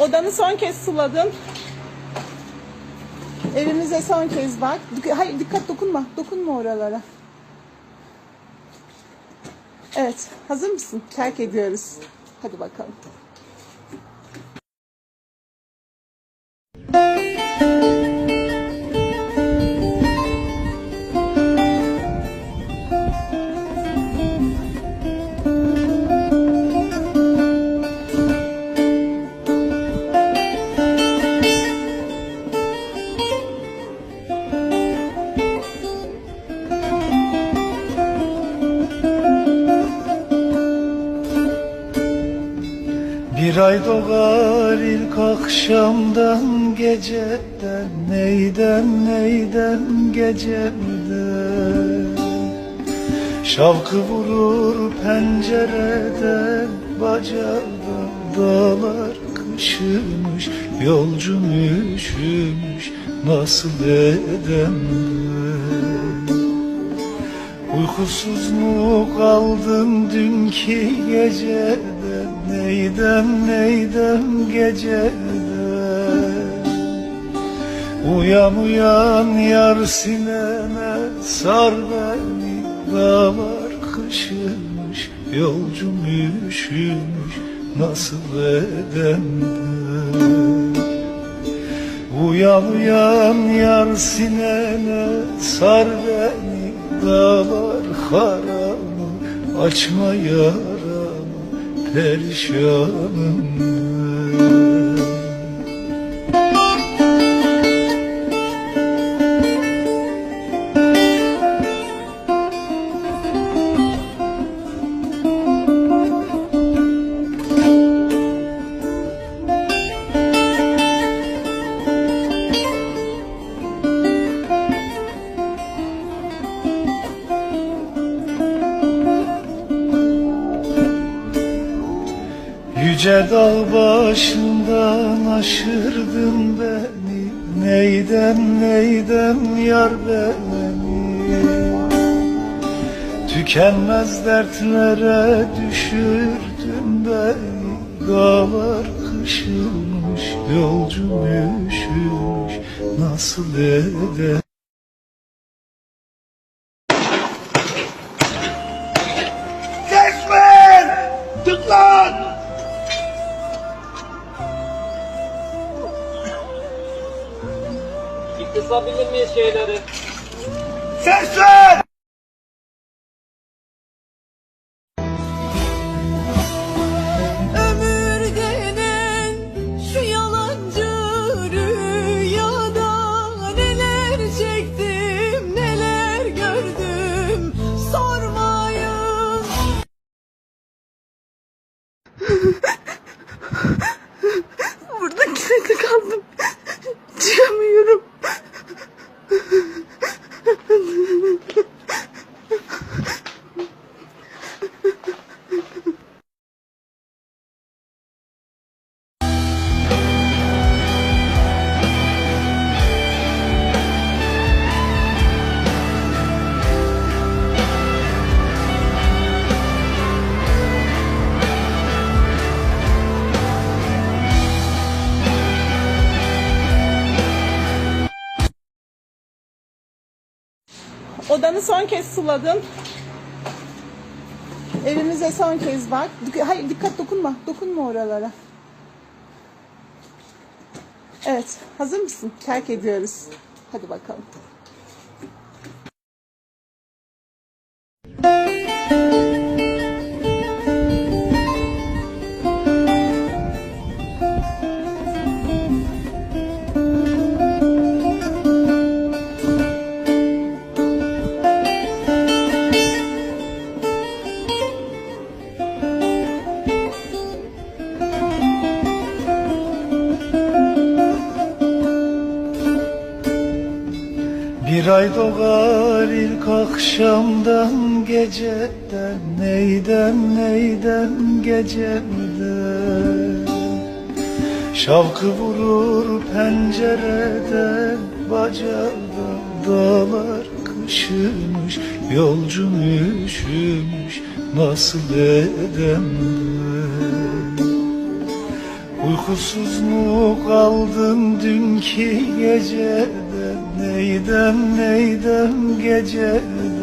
Odanı son kez suladın. Evimize son kez bak. Hayır dikkat dokunma. Dokunma oralara. Evet. Hazır mısın? Terk ediyoruz. Hadi bakalım. Bir ay doğar ilk akşamdan geceden Neyden neyden gecemden? Şavkı vurur pencereden Bacadan dağlar kışımış Yolcum üşümüş nasıl edem Uykusuz mu kaldım dünkü geceden Neyden neyden geceden Uyan uyan yar sineme sar beni Dağlar kışımış yolcum üşümüş Nasıl edem Uyan uyan yar sinene sar beni Dağlar haramı açma yaramı perişanım Yüce dağ başından aşırdın beni. Neyden neyden yar beni? Tükenmez dertlere düşürdün beni. Dağlar kışılmış yolcum üşümüş. Nasıl eder Ver! Odanı son kez suladın. Evimize son kez bak. Hayır dikkat dokunma. Dokunma oralara. Evet. Hazır mısın? Terk ediyoruz. Hadi bakalım. Bir ay doğar ilk akşamdan geceden Neyden neyden gecemden? Şavkı vurur pencereden Bacadan dağlar kışımış Yolcum üşümüş nasıl edem Uykusuz mu kaldım dünkü gecede Neydem neydem gecede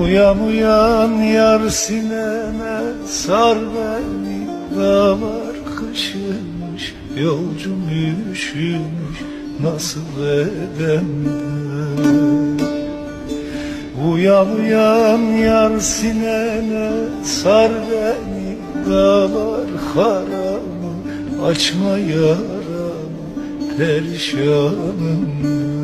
Uyan uyan yar sineme sar beni Dağlar kışımış yolcum üşümüş Nasıl edem? Uyan uyan yar sinene sar beni Dağlar haramı açma yaramı Perişanım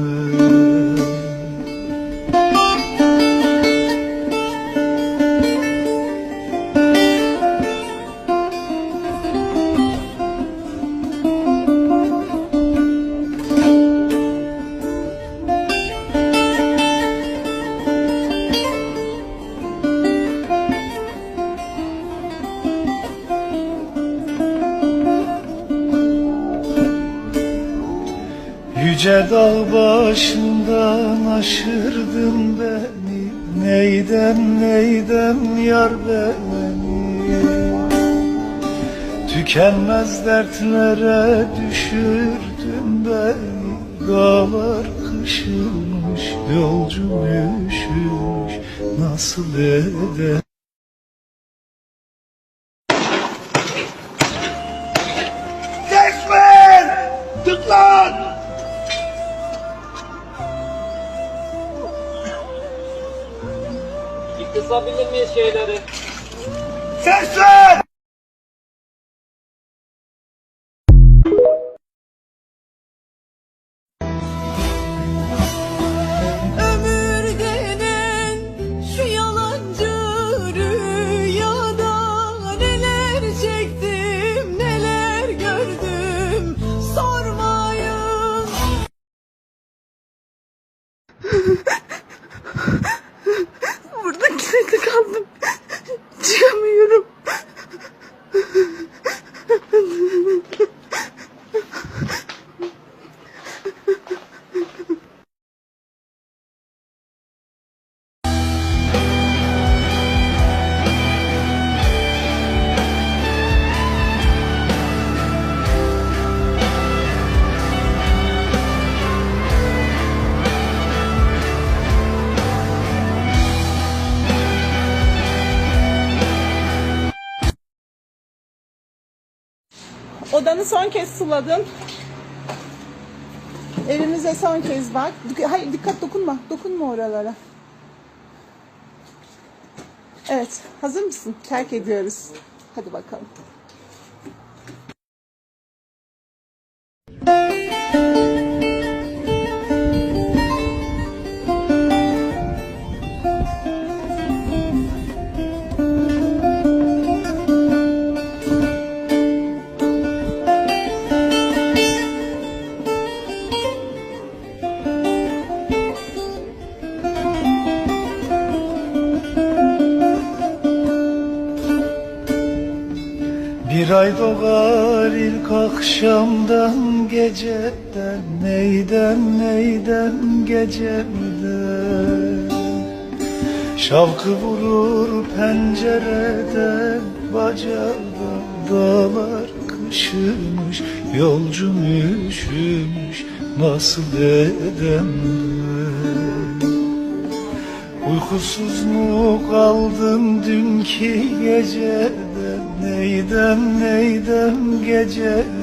Yüce dağ başından aşırdın beni. Neydem neydem yar beni? Tükenmez dertlere düşürdün beni. Dağlar kışılmış yolcum üşümüş. Nasıl eder kısabilir miyiz şeyleri? Ses ver! Odanı son kez suladın. Evimize son kez bak. Hayır dikkat dokunma. Dokunma oralara. Evet. Hazır mısın? Terk ediyoruz. Hadi bakalım. Bir ay doğar ilk akşamdan geceden Neydem neydem gecemden Şavkı vurur pencereden Bacadan dağlar kışımış Yolcum üşümüş Nasıl edem? Uykusuz mu kaldım dünkü gecede Neydem neydem gecede